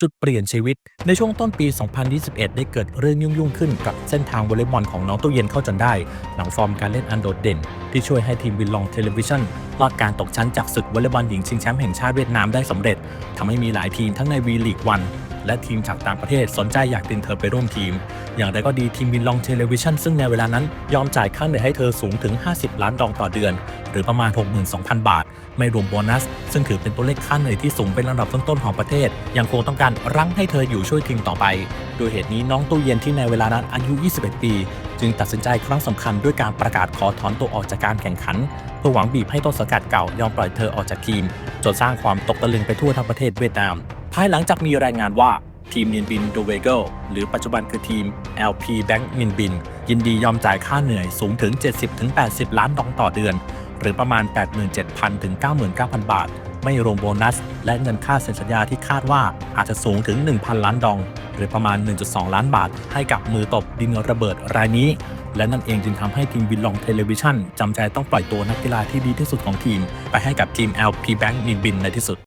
จุดเปลี่ยนชีวิตในช่วงต้นปี 2021 ได้เกิดเรื่องยุ่งๆ ขึ้นกับเส้นทางวอลเลย์บอลของน้องตู้เย็นเข้าจนได้ หลังฟอร์มการเล่นอันโดดเด่น ที่ช่วยให้ทีมวินลองเทเลวิชั่นรอดการตกชั้นจากศึกวอลเลย์บอลหญิงชิงแชมป์แห่งชาติเวียดนามได้สำเร็จทำให้มีหลายทีมทั้งในวีลีกวัน และทีมจากต่างประเทศสนใจอยากดึงเธอไปร่วมทีม อย่างไรก็ดีทีมวินลองเทเลวิชันซึ่งในเวลานั้นยอมจ่ายค่าเหนื่อยให้เธอสูงถึง 50 ล้านดองต่อเดือน หรือประมาณ 62,000 บาท ไม่รวมโบนัส ซึ่งถือเป็นตัวเลขค่าเหนื่อยที่สูงเป็นระดับต้นๆของประเทศ ยังคงต้องการรั้งให้เธออยู่ช่วยทีมต่อไป โดยเหตุนี้น้องตู้เย็นที่ในเวลานั้นอายุ 21 ปี จึงตัดสินใจครั้งสำคัญด้วยการประกาศขอถอนตัวออกจากการแข่งขันเพื่อหวังบีบให้ต้นสังกัดเก่ายอมปล่อยเธอออกจากทีมจนสร้างความตกตะลึงไปทั่วทั้งประเทศเวียดนาม ภายหลังจากมีรายงานว่าทีมมินบินโดเวเกลหรือปัจจุบันคือทีม LP Bank มินบิน ยินดียอมจ่ายค่าเหนื่อยสูงถึง 70-80 ล้านดองต่อเดือน หรือประมาณ 87,000ถึง99,000 บาท ไม่รวมโบนัส และเงินค่าเซ็นสัญญาที่คาดว่าอาจจะสูงถึง 1,000 ล้านดอง หรือประมาณ 1.2 ล้านบาท ให้กับมือตบดินระเบิดรายนี้ และนั่นเองจึงทำให้ทีมวินลองเทเลวิชันจำใจต้องปล่อยตัวนักกีฬาที่ดีที่สุดของทีม ไปให้กับทีม LP Bank มินบินในที่สุด